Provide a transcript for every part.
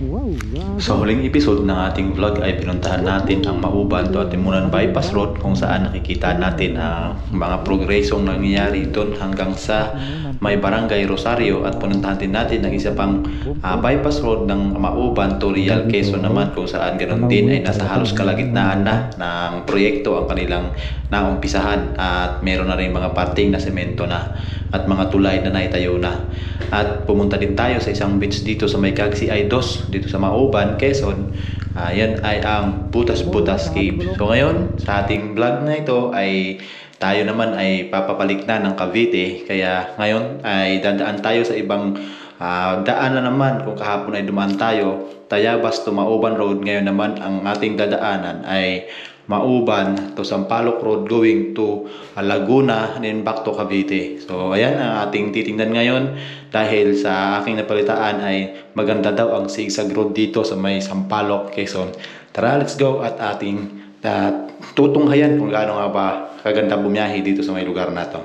Wow. Sa huling episode ng ating vlog ay pinuntahan natin ang Mauban to Atimunan Bypass Road kung saan nakikita natin ang mga progresong nangyayari doon hanggang sa may barangay Rosario at pinuntahan din natin ang isa pang ah, bypass road ng Mauban to Real Quezon naman kung saan ganun din ay nasa halos kalagitnaan na ng proyekto ang kanilang naumpisahan at meron na rin mga parting na semento na at mga tulay na naitayo na. At pumunta din tayo sa isang beach dito sa may Cagsi Aidos, dito sa Mauban, Quezon. Ah, yan ay ang Butas Butas Cave. So ngayon, sa ating vlog na ito ay tayo naman ay papapalik na ng Cavite. Kaya ngayon ay dadaan tayo sa ibang ah, daan na naman. Kung kahapon ay dumaan tayo, Tayabas to Mauban Road. Ngayon naman ang ating dadaanan ay Mauban to Sampaloc Road going to Laguna and then back to Cavite. So ayan ang ating titingnan ngayon dahil sa aking napalitaan ay maganda daw ang zigzag road dito sa may Sampaloc, Quezon. Tara, let's go at ating ah, tutunghayan kung gaano nga ba kaganda bumiyahe dito sa may lugar na to.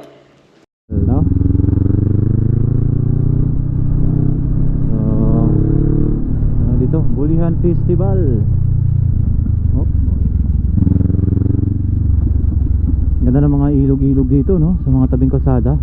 Hello? So, ano dito, Bulihan Festival. Oh. Ganda ng mga ilog-ilog dito, no? Sa mga tabing kalsada.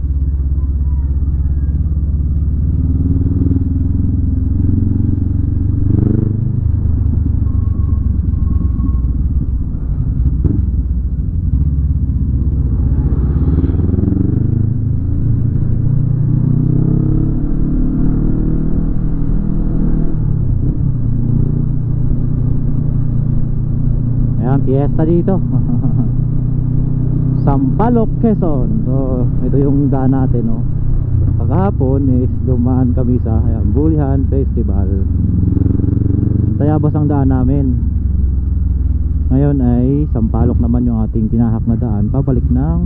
Ayan, fiesta dito. Sampaloc, Quezon. So, ito yung daan natin, no. Kagahapon is dumaan kami sa ayan, Bulihan Festival. Tayabas ang daan namin. Ngayon ay Sampaloc naman yung ating tinahak na daan. Pabalik ng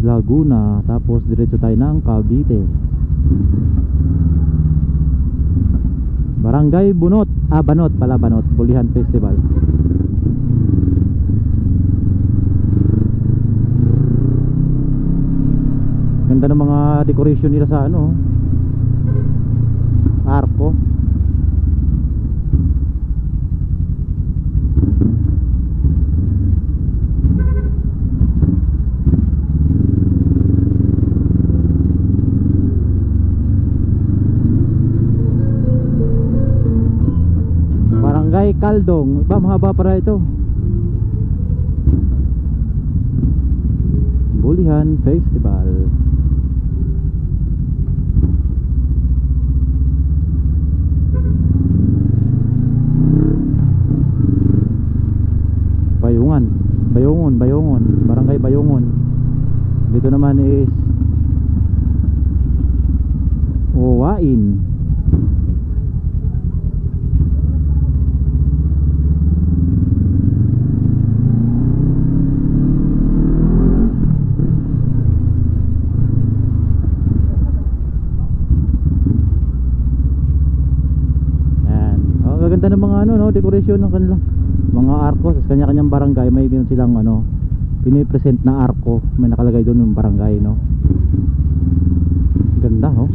Laguna. Tapos diretso tayo ng Cavite. Barangay Bunot. Ah, Banot pala, Banot. Bulihan Festival. Ganda ng mga decoration nila sa ano. Arko. Barangay Kaldong. Ba, mahaba para ito. Bulihan Festival. Bayungon, Bayungon. Barangay Bayungon. Dito naman is Uwain. Yan. Oh, gaganda ng mga ano no, decoration ng kanila. Mga arko sa kanya-kanyang barangay may meron silang ano, pinipresent na arko. May nakalagay doon yung barangay no. Ganda oh.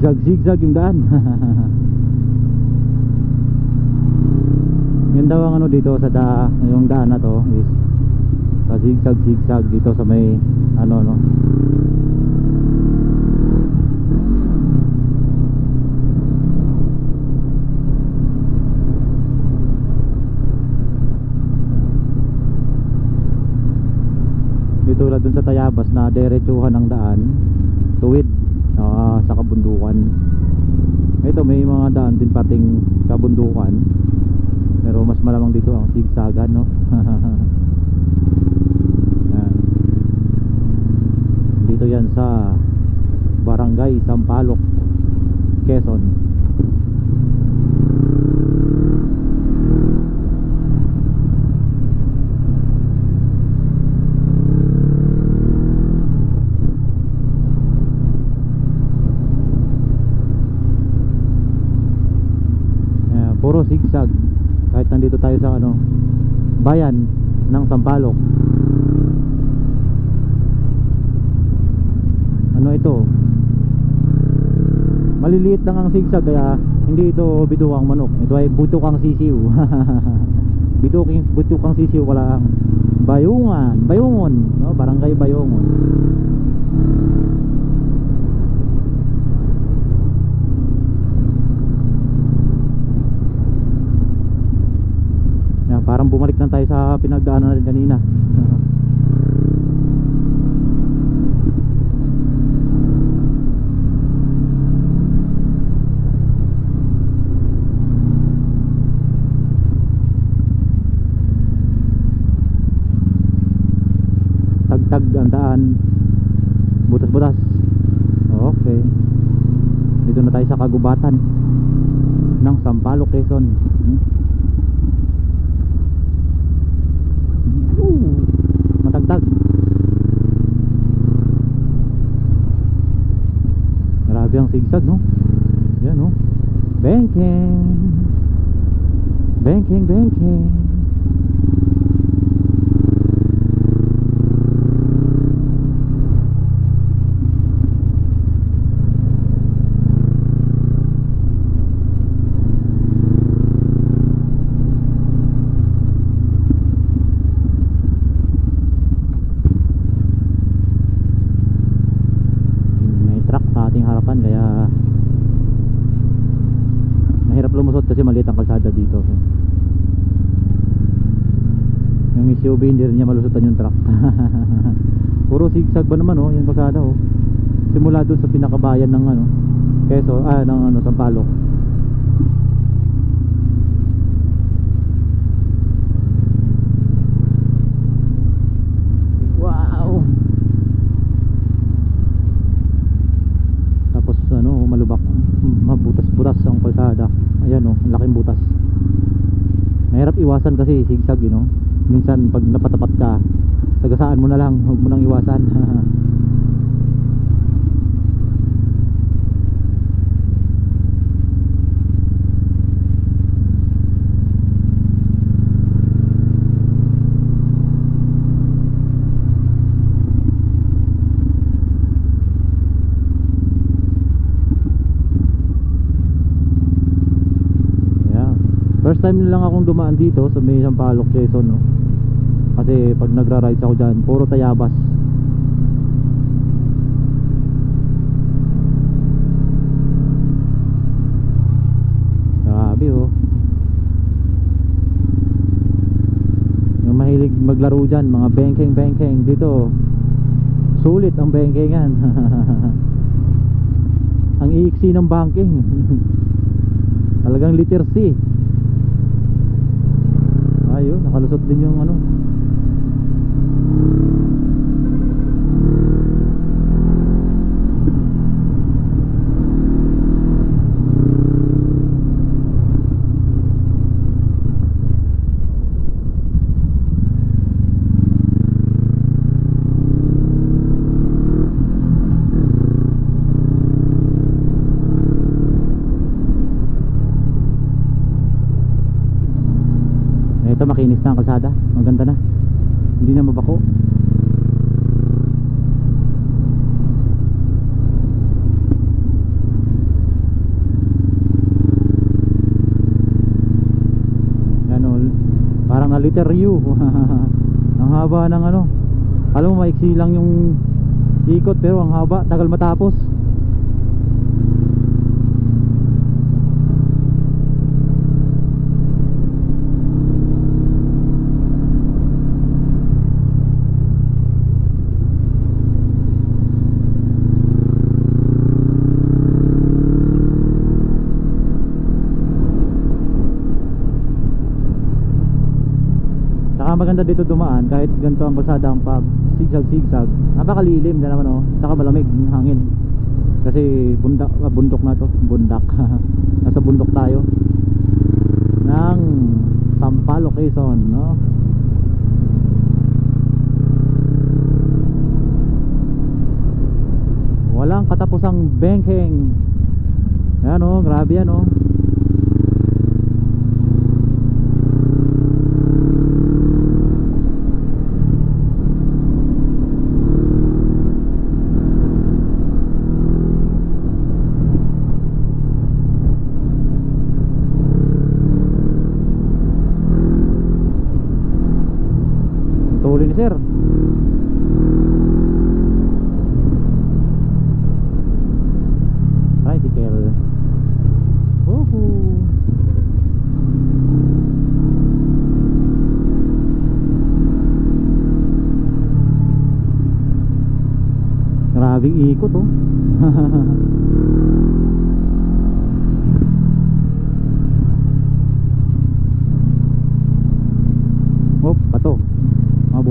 Zigzag zigzag yung daan. Yan daw ang ano dito sa da, yung daan na to is pa zigzag zigzag dito sa may ano no. Dito tulad dun sa Tayabas na diretsuhan ng daan tuwid sa kabundukan. Ito may mga daan din pating kabundukan. Pero mas malamang dito ang zigzagan no? Yan. dito yan sa barangay Sampaloc Quezon nandito tayo sa ano bayan ng Sampaloc. Ano ito? Maliliit lang ang sigsag kaya hindi ito bituang manok. Ito ay butukang sisiw. Bituking butukang sisiw wala bayungan. Bayungon no? Barangay bayungon Yan, parang bumalik lang tayo sa pinagdaanan natin kanina tagtag ang daan butas-butas okay dito na tayo sa kagubatan ng Sampaloc Quezon hmm? Ooh, matagtag grabe ang sigsag no yan no banking banking banking may truck sa ating harapan kaya mahirap lumusot kasi maliit ang kalsada dito yung SUV hindi rin niya malusutan yung truck zigzag ba naman oh yung kalsada oh. Simula dun sa pinakabayan ng ano Quezon ah ng ano Sampaloc. Wow! Tapos ano malubak mabutas-butas ang kalsada. Ayan oh ang laking butas. Mahirap iwasan kasi sigsag you know. Minsan pag napatapat ka sagasaan mo na lang huwag mo nang iwasan. First time lang akong dumaan dito sa may Sampaloc, Quezon, no. Kasi pag nagra-rides ako diyan, puro tayabas. Grabe oh. Yung mahilig maglaro diyan, mga bengkeng bengkeng dito. Sulit ang bengkengan. ang iiksi ng banking. Talagang liter C. Ayun, nakalusot din yung ano. Ito makinis na ang kalsada. Maganda na. Hindi na mabako. Ano, parang na liter U. ang haba ng ano. Alam mo maiksi lang yung ikot pero ang haba, tagal matapos. Maganda dito dumaan kahit ganito ang kalsada ang pag sigsag sigsag. Napakalilim na naman oh. Saka malamig ang hangin. Kasi bundak ah, bundok na to, bundak. Nasa bundok tayo. Ng Sampaloc Quezon, no? Walang katapusang banking. Yan oh, grabe yan oh. Grabing ikot oh. oh, pato. Mga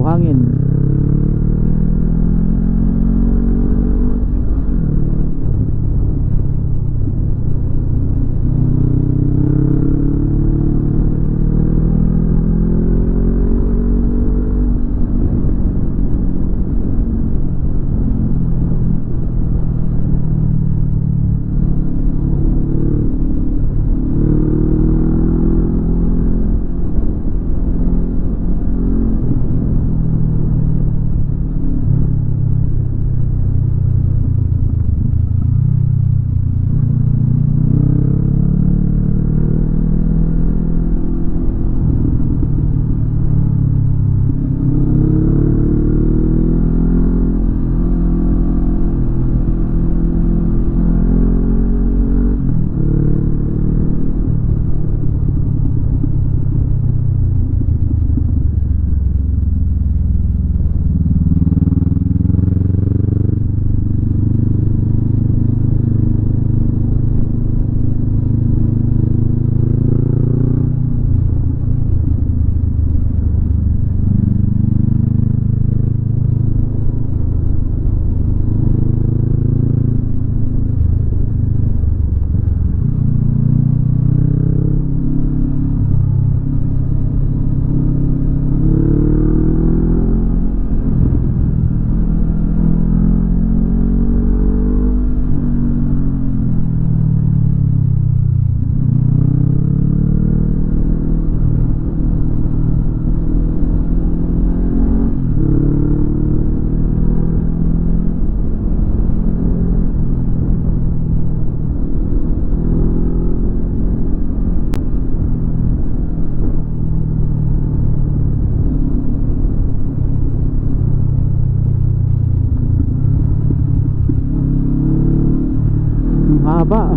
阿爸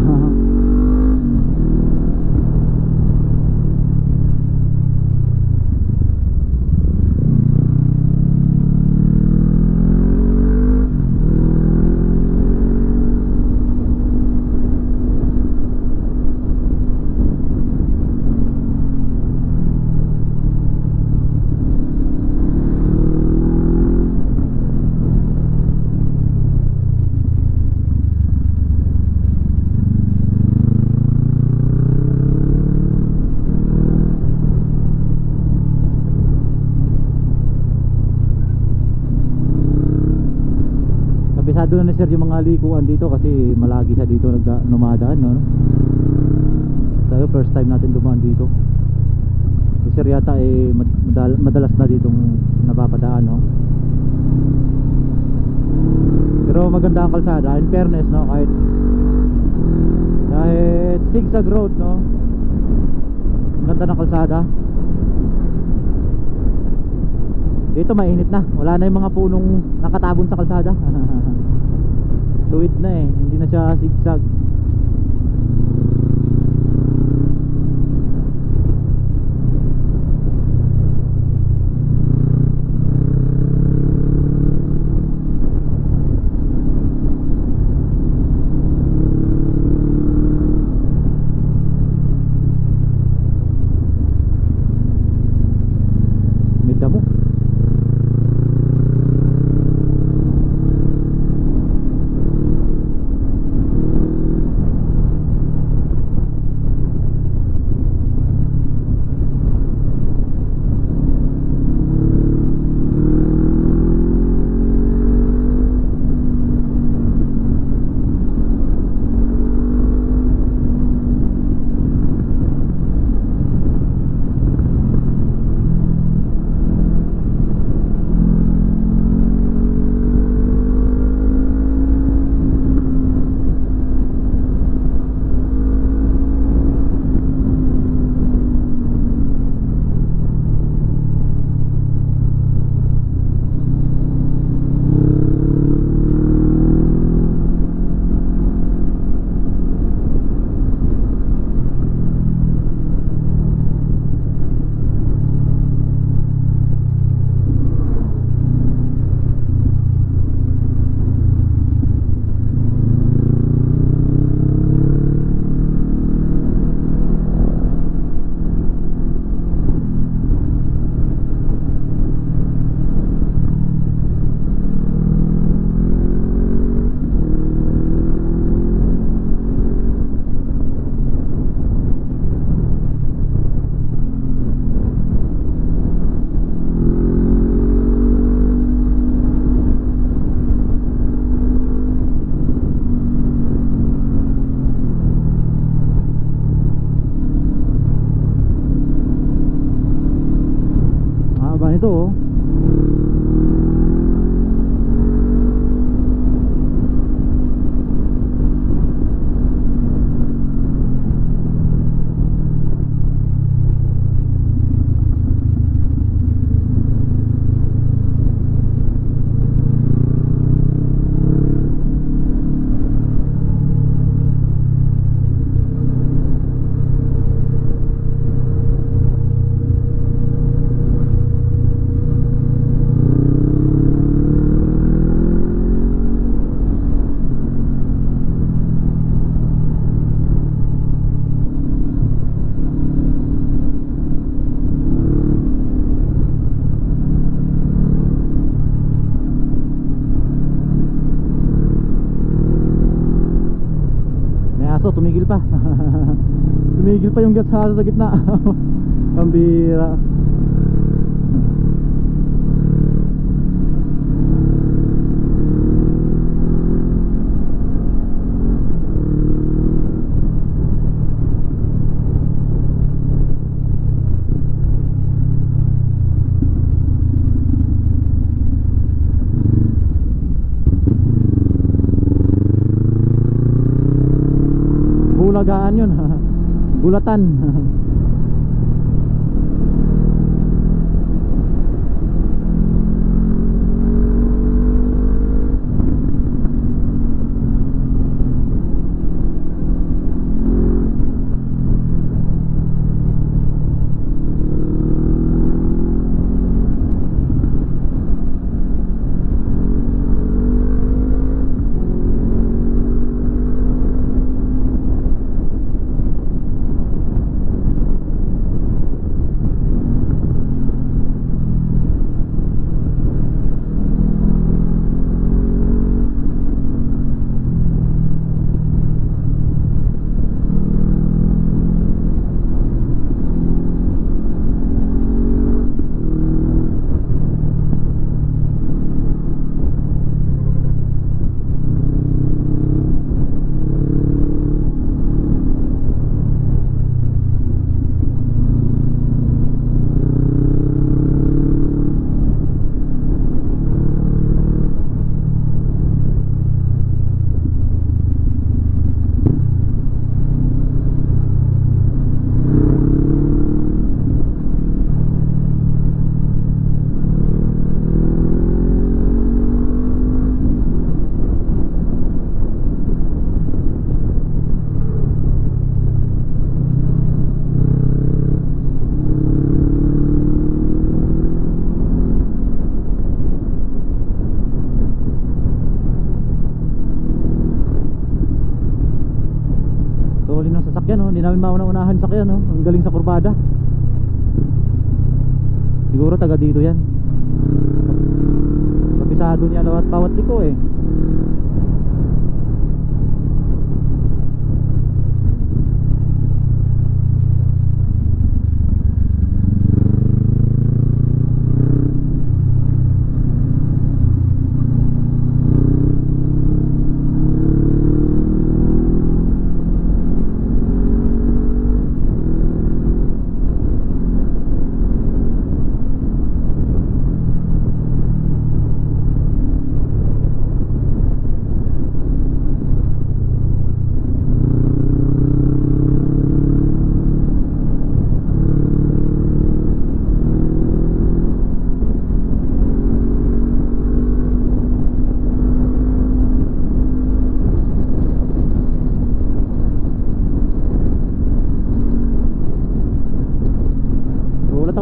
sir yung mga likuan dito kasi malagi siya dito nagda numadaan no. Tayo first time natin dumaan dito. Si sir yata eh mad- madal- madalas na ditong napapadaan no. Pero maganda ang kalsada in fairness no kahit kahit zigzag road no. Ganda ng kalsada. Dito mainit na. Wala na yung mga punong nakatabon sa kalsada. Fluid na eh. Hindi na siya zigzag. Dito tumigil pa. tumigil pa yung gas sa gitna. Pambira. Bulagaan yun. Bulatan. Tuloy ng sasakyan oh. Hindi sa sakyan oh. Ang galing sa kurbada. Siguro taga dito yan. Kapisado niya lawat bawat liko eh.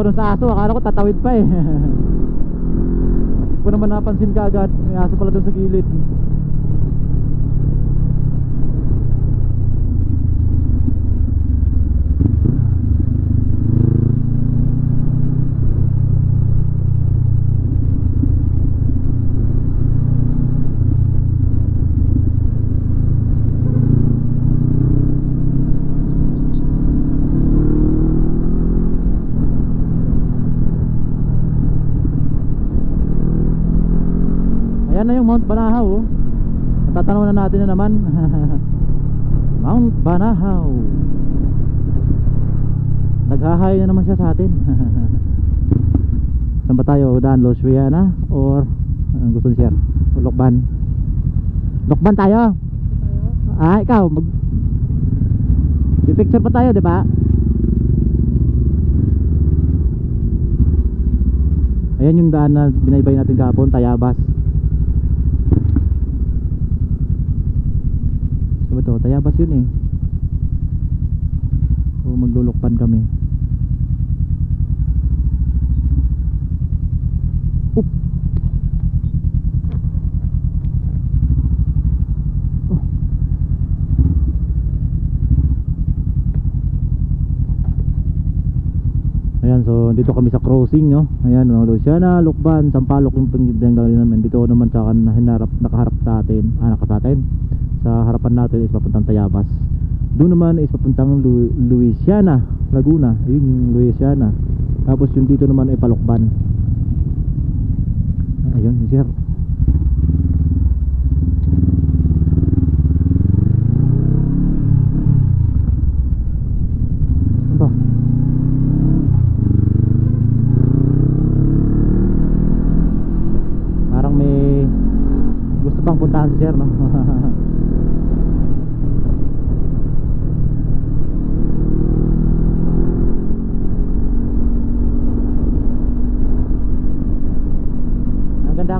Ako sa aso, akala ko tatawid pa eh. Hindi ko naman napansin ka may aso pala dun sa gilid. Ayan na yung Mount Banahaw oh. Na natin na naman Mount Banahaw Naghahay na naman siya sa atin Saan ba tayo? Daan Loswiana or anong gusto ni Sir? O Lokban? Lokban tayo? Ah, ikaw mag picture pa tayo, di ba? Ayan yung daan na binaybay natin kahapon, Tayabas. Saan ba to? Tayabas yun eh. O maglulukpan kami. Oop. Oh. Ayan, so dito kami sa crossing, no? Ayan, no? Luciana, Lukban, Sampalok yung pinagdali namin. Dito naman sa kan hinarap, nakaharap sa atin. Ah, naka sa harapan natin is papuntang Tayabas. Doon naman is papuntang Lu Louisiana, Laguna. Ayun yung Louisiana. Tapos yung dito naman ay Palukban. Ayun, si Sir. Ano? Parang may gusto pang puntahan si Sir, no?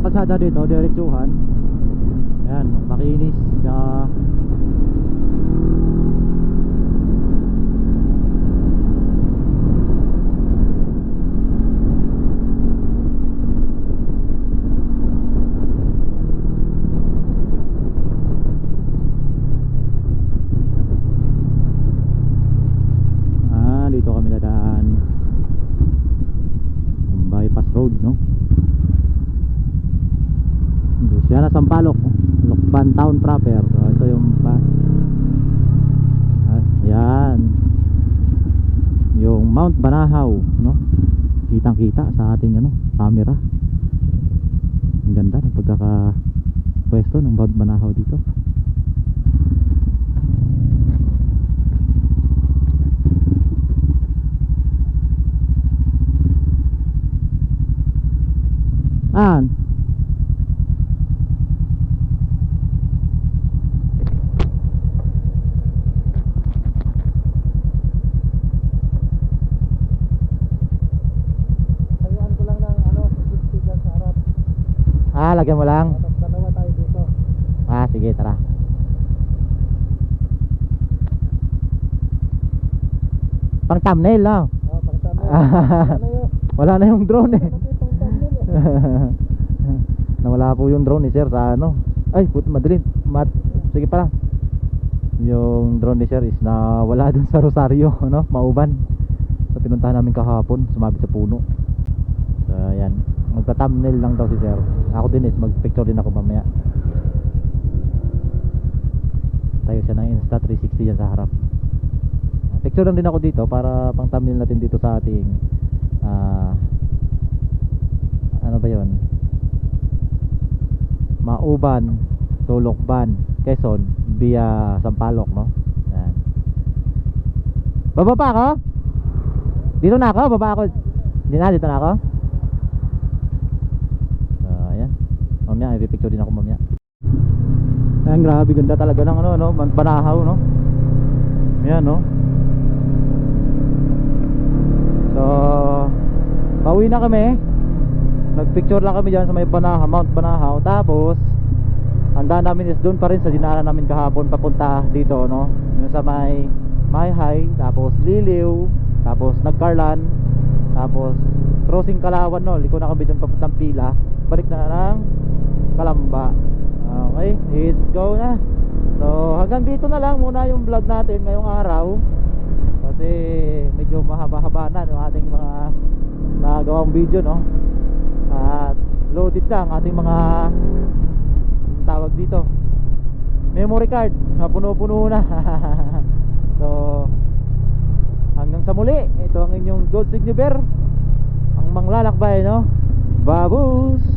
Ang kalsada dito, diretsuhan. Ayan, makinis. Tsaka Ah, dito kami dadaan. Yung bypass road, no? Luciana Sampaloc, Lokban Town proper. So, ito yung pa ah, Ayan. Yung Mount Banahaw, no? Kitang-kita sa ating ano, camera. Ang ganda ng pagkaka pwesto ng Mount Banahaw dito. Ah. Tayuan ko lang ng ano, safety dyan sa harap. Ah, lagyan mo lang. Dalawa tayo dito. Ah, sige, tara. Pang thumbnail, no? Ah, pagtama. Ah. Ano yun? Wala na yung drone eh. Thumbnail eh? Nawala po yung drone ni Sir sa ano. Ay, put madilim. Mat sige pala. Yung drone ni Sir is na wala dun sa Rosario, ano? Mauban. So pinuntahan namin kahapon, sumabit sa puno. So ayan, magta-thumbnail lang daw si Sir. Ako din is mag-picture din ako mamaya. Tayo siya ng Insta 360 dyan sa harap. Picture lang din ako dito para pang thumbnail natin dito sa ating ah ano ba 'yon? Mauban, Tulokban, Quezon via Sampaloc, no? Yan. Baba pa ako? Dito na ako, baba ako. Hindi na, dito na ako. So, ayan. Mamaya, ipipicture din ako mamaya. Ayan, grabe ganda talaga ng ano, no? Banahaw, no? Ayan, no? So, pauwi na kami. Nagpicture lang kami dyan sa may Banahaw, Mount Banahaw. Tapos, ang namin is doon pa rin sa dinaanan namin kahapon papunta dito, no? Yung sa may Mayhay, tapos Liliw, tapos Nagcarlan, tapos crossing Kalawan, no? Liko na kami doon papuntang Pila. Balik na ng Kalamba. Okay, let's go na. So, hanggang dito na lang muna yung vlog natin ngayong araw. Kasi medyo mahaba-haba na yung ating mga nagawang video, no? At loaded lang ating mga tawag dito memory card na puno-puno na so hanggang sa muli ito ang inyong Gold Signifer ang manglalakbay no babus